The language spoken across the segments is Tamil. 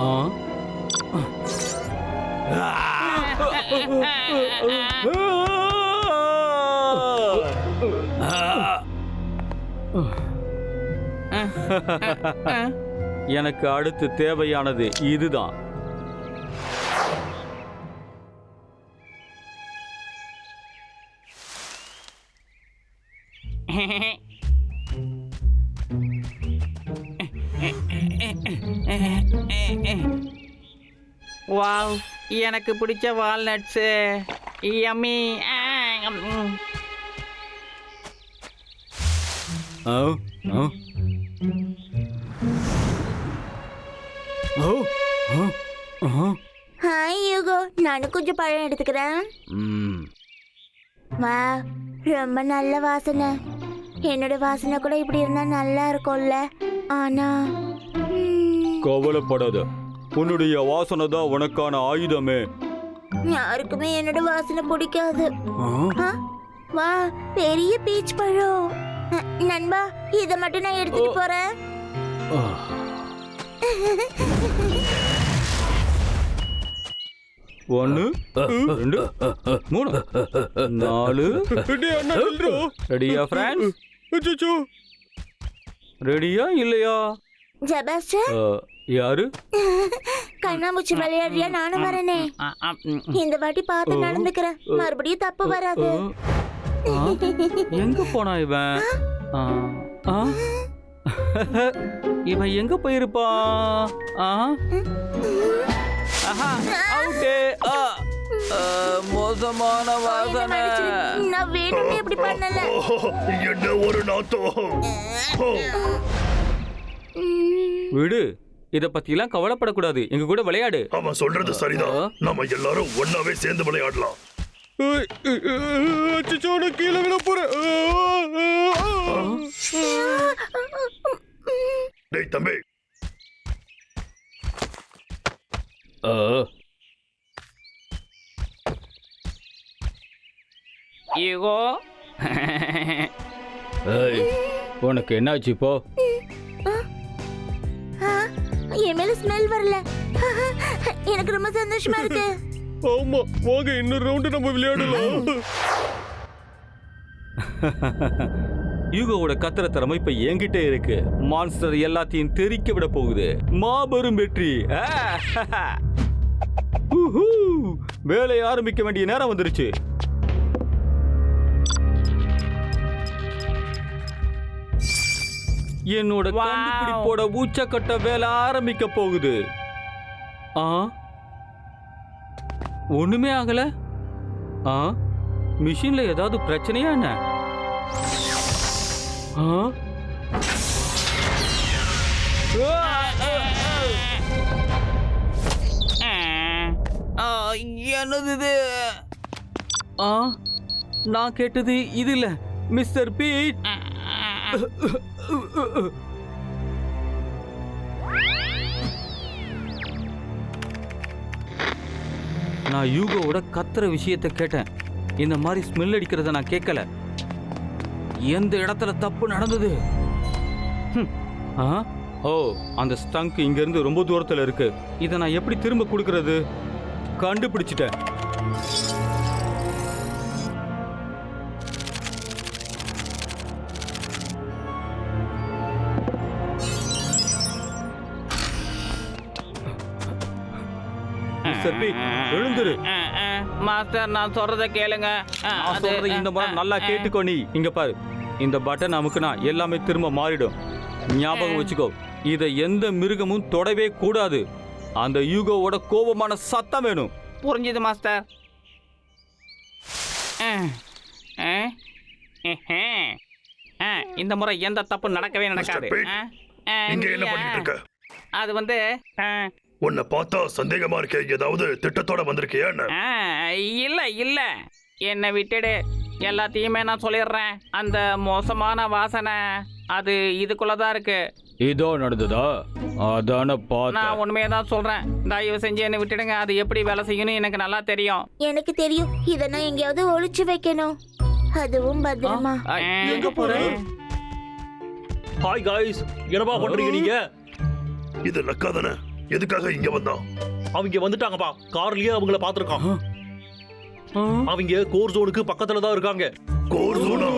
ஆ. எனக்கு அடுத்து தேவையானது இதுதான். வாவ் எனக்கு பிடிச்ச வால்நட்ஸு யம்மி ஆ ஆ ஓ ஆ ஆ ஹாய் யூகோ நானும் கொஞ்சம் பழம் எடுத்துக்கிறேன். ம். வா ரொம்ப நல்ல வாசனை. என்னோட வாசனை கூட இப்படி இருந்தா நல்லா இருக்கும்ல. ஆனா கவலைப்படாத உன்னுடைய வாசனை தான் உனக்கான ஆயுதமே யாருக்குமே என்னோட வாசனை பிடிக்காது ஆ? வா பெரிய பீச் பழம் நண்பா இதை மட்டும் நான் எடுத்துட்டு போறேன். ஒன்னு ரெண்டு மூணு நாலு ரெடியா ஃப்ரெண்ட்ஸ் ரெடியா இல்லையா ஜபாஸ்டர் ஆ, யாரு? கண்ணாமூச்சி விளையாடுறியா நானும் வரேனே. இந்த வாட்டி பார்த்து நடந்துக்கிறேன். மறுபடியும் தப்பு வராது. எங்க போனா இவன்? இவன் எங்க போயிருப்பான் ஆ? ஆஹா, அவுட்டு. ஆ, ஆ, மோசமான வாசனை. நான் வேணும்னே இப்படி பண்ணல. என்ன ஒரு நாத்தம். விடு. இத பத்திலாம் கவலைப்படக்கூடாது. எங்க கூட விளையாடு. அவன் சொல்றது சரிதான். நாம எல்லாரும் ஒன்னாவே சேர்ந்து விளையாடலாம். கீழே விழ போறேன். தம்பி. ஆ. ஈகோ ஏய், உனக்கு என்னாச்சு இப்போ? மேல ஸ்மெல் வரல. எனக்கு ரொம்ப சந்தோஷமா இருக்கு. ஆமா வாங்க இன்னொரு ரவுண்டு நம்ம விளையாடலாம். யூகோவோட கத்திர திறமை இப்ப என்கிட்ட இருக்கு. மான்ஸ்டர் எல்லாத்தையும் தெறிக்க விட போகுது. மாபெரும் வெற்றி! வேலையை ஆரம்பிக்க வேண்டிய நேரம் வந்துருச்சு. என்னோட! கண்டுபிடிப்போட உச்சக்கட்ட வேலை ஆரம்பிக்க போகுது. ஆ? ஒண்ணுமே ஆகல? ஆ? மிஷின்ல ஏதாவது பிரச்சனையா என்ன? ஆ? என்னது இது? ஆ? நான் கேட்டது இது இல்ல மிஸ்டர் பீட். நான் யூகோவோட கத்துற விஷயத்த கேட்டேன். இந்த மாதிரி ஸ்மெல் அடிக்கிறத நான் கேட்கல. எந்த இடத்துல தப்பு நடந்தது? ஆ? ஓ அந்த ஸ்டங்க் இங்கேருந்து ரொம்ப தூரத்தில் இருக்கு. இதை நான் எப்படி திரும்ப கொடுக்கறது? கண்டுபிடிச்சிட்டேன். எழுந்துரு. மாஸ்டர் நான் சொல்றத கேளுங்க. நான் சொல்றதை இந்த முறை ஆ, நல்லா கேட்டுக்கோ நீ. இங்க பாரு. இந்த பட்டன் அமுக்குனா எல்லாமே திரும்ப மாறிடும். ஞாபகம் வச்சுக்கோ. இதை எந்த மிருகமும் தொடவே கூடாது. அந்த யூகோவோட கோபமான சத்தம் வேணும். புரிஞ்சுது மாஸ்டர். இந்த முறை எந்த தப்பு நடக்கவே நடக்காது. அது வந்து உன்னை பார்த்தா சந்தேகமா இருக்கே ஏதாவது திட்டத்தோட வந்திருக்கியா இல்ல இல்ல. என்னை விட்டுடு. எல்லாத்தையுமே நான் சொல்லிடுறேன். அந்த மோசமான வாசனை அது இதுக்குள்ளதான் இருக்கு. இதோ நடந்ததா? அதான நான் உண்மையை தான் சொல்றேன். தயவு செஞ்சு என்னை விட்டுடுங்க. அது எப்படி வேலை செய்யணும் எனக்கு நல்லா தெரியும். எனக்கு தெரியும். இதை நான் எங்கேயாவது ஒளிச்சு வைக்கணும். அதுவும் பத்திரமா. எங்க போற? ஹாய் காய்ஸ் என்னப்பா பண்றீங்க நீங்க? இது லக்கா தானே? எதுக்காக இங்க வந்தான் அவங்க வந்துட்டாங்கப்பா. கார்லயே அவங்கள பாத்துருக்கான் அவங்க கோர் ஜோனுக்கு பக்கத்துல தான் இருக்காங்க. கோர் ஜோனா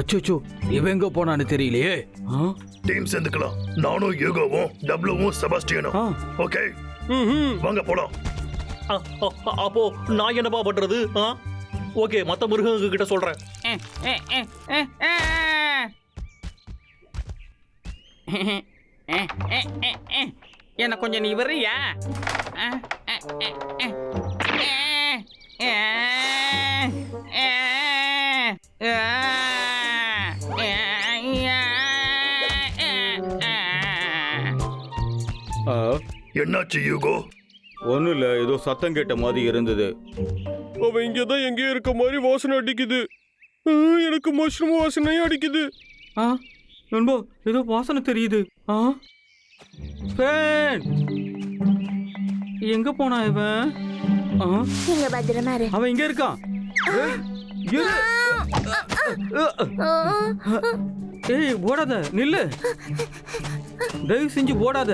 அச்சோ இவன் எங்க போனான்னு தெரியலையே. ஆ? டீம் சேர்ந்துக்கலாம். நானும் யூகோவும் டப்ளுவும் செபாஸ்டியனும். ஓகே. வாங்க போலாம். அப்போ நான் என்னப்பா பண்றது? ஆ? ஓகே மத்த மிருகங்க கிட்ட சொல்றேன். என்ன கொஞ்சம் நீ வர்றியா என்னாச்சு யூகோ ஒண்ணும் இல்ல ஏதோ சத்தம் கேட்ட மாதிரி இருந்தது அவன் இங்கதான் எங்கேயோ இருக்க மாதிரி வாசனை அடிக்குது எனக்கு மஷ்ரூம் வாசனையும் அடிக்குது ஆ நண்பா ஏதோ வாசனை தெரியுது ஆ எங்க போனா இவன் ஆ? நீங்க பத்திரமா இரு. அவன் இங்க இருக்கான் ஏய், ஓடாத. நில்லு. தயவு செஞ்சு ஓடாத.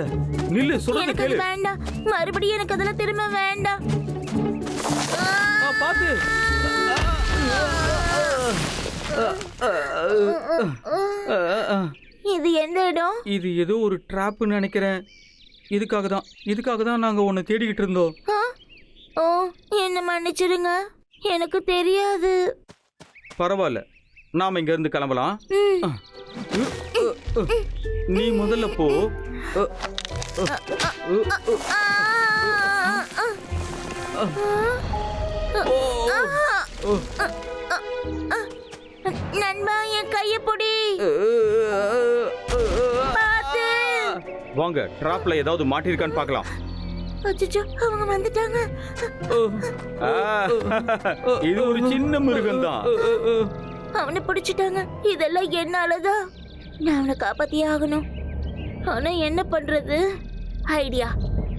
நில்லு சொல்றத கேளு. வேண்டாம். மறுபடியும் எனக்கு அதெல்லாம் திரும்ப வேண்டாம். பாத்து. ஆ. இது எந்த இடம் இது ஏதோ ஒரு ட்ராப்னு நினைக்கிறேன் இதுக்காக தான் இதுக்காக தான் நாங்க உன்னை தேடிக்கிட்டு இருந்தோம் ஆ? ஓ என்ன மன்னிச்சிடுங்க எனக்கு தெரியாது பரவாயில்ல நாம இங்க இருந்து கிளம்பலாம் ம். நீ முதல்ல போ அ, அ, அ, அ. ஆ, ஆ, ஆ. ஓ, ஓ. நண்பா என் கைய பொடி வாங்க ட்ராப்ல ஏதாவது மாட்டிருக்கான்னு பார்க்கலாம். அச்சச்சோ அவங்க வந்துட்டாங்க. இது ஒரு சின்ன மிருகம் தான் அவனை பிடிச்சிட்டாங்க. இதெல்லாம் என்னாலதான் நான் அவனை காப்பாத்தியே ஆகணும். ஆனா என்ன பண்றது? ஐடியா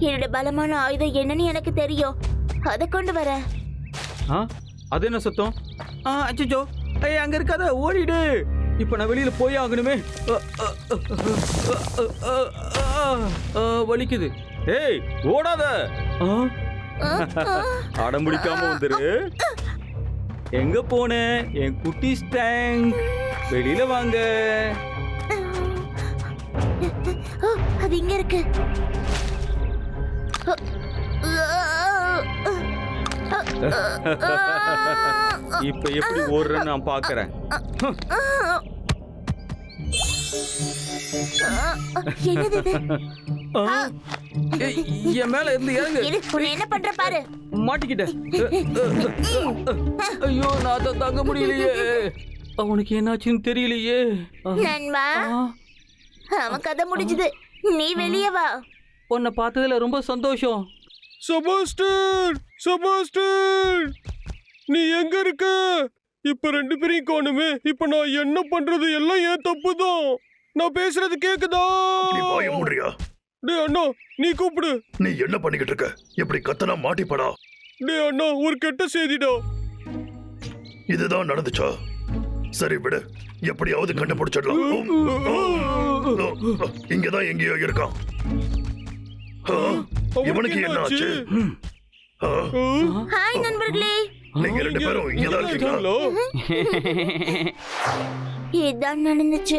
என்னோட பலமான ஆயுதம் என்னன்னு எனக்கு தெரியும். அதை கொண்டு வர. அது என்ன சத்தம்? அச்சோ அங்க இருக்காத ஓடிடு. இப்போ நான் வெளியில போய் ஆகணுமே. வலிக்குது. ஏய் ஓடாத. ஆ, அடம் பிடிக்காம வந்துரு. எங்க போன? என் குட்டி ஸ்டேங். வெளியில வாங்க. அது இங்க இருக்கு. இப்ப எப்படி ஓடுறேன்னு நான் பாக்குறேன். என் மேல இருந்து இறங்கு. என்ன பண்ற பாரு? மாட்டிக்கிட்டேன் ஐயோ நான் அதை தாங்க முடியலையே. அவனுக்கு என்னாச்சுன்னு தெரியலையே. நண்பா அவன் கதை முடிஞ்சது. நீ வெளியே வா. உன்னை பார்த்ததுல ரொம்ப சந்தோஷம். செபாஸ்டர் செபாஸ்டர் நீ எங்க இருக்க? இப்ப ரெண்டு பேரையும் காணுமே. இப்ப நான் என்ன பண்றது? எல்லாம் ஏன் தப்பு தான் நான் பேசுறது கேக்குதா? நீ வாய மூடுறியா? டேய் அண்ணா நீ கூப்பிடு. நீ என்ன பண்ணிக்கிட்டு இருக்க? இப்படி கத்தனா மாட்டிப்படா. டேய் அண்ணா ஒரு கெட்ட செய்திடா. இதுதான் நடந்துச்சா? சரி விடு. எப்படியாவது கண்டுபிடிச்சிடலாம். இங்கதான் எங்கேயோ இருக்கான். இவனுக்கு என்ன ஆச்சு? ஹாய் நண்பர்களே. நீங்க ரெண்டு பேரும் இங்கதான் இருக்கீங்களா? இதுதான் நடந்துச்சு.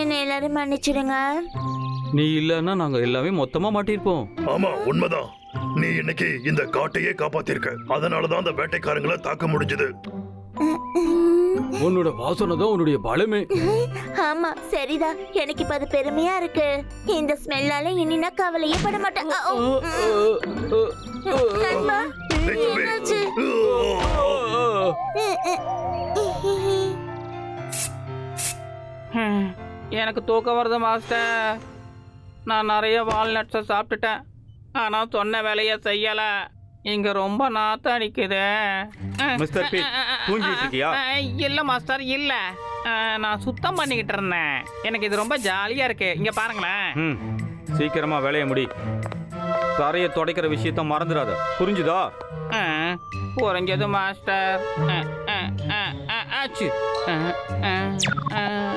என்ன எல்லாரும் மன்னிச்சிடுங்க. நீ இல்லைன்னா நாங்க எல்லாமே மொத்தமா மாட்டிருப்போம் ஆமா உண்மைதான். நீ இன்னைக்கு இந்த காட்டையே காப்பாத்திருக்க. அதனாலதான் அந்த வேட்டைக்காரங்களை தாக்க முடிஞ்சது. உன்னோட வாசனை தான் உன்னுடைய பலமே. ஆமா சரிதான் எனக்கு இப்ப அது பெருமையா இருக்கு. இந்த ஸ்மெல்லால இனி நான் கவலையே பட மாட்டேன். நண்பா. என்னாச்சு எனக்கு தூக்கம் வருது மாஸ்டர். நான் நிறைய வால்நட்ஸை சாப்பிட்டுட்டேன். ஆனால் சொன்ன வேலையை செய்யலை. இங்கே ரொம்ப நாத்தம் அடிக்குது. மிஸ்டர் பி, தூங்கிட்டு இருக்கியா? இல்லை மாஸ்டர் இல்லை. நான் சுத்தம் பண்ணிக்கிட்டு இருந்தேன். எனக்கு இது ரொம்ப ஜாலியாக இருக்கு. இங்கே பாருங்களேன். ம் சீக்கிரமா வேலையை முடி. தரையை துடைக்கிற விஷயத்த மறந்துடாத. புரிஞ்சுதா? ஆ, புரிஞ்சது மாஸ்டர். ஆ, ஆ, ஆ, ஆ, ஆச்சு. ஆ, ஆ, ஆ.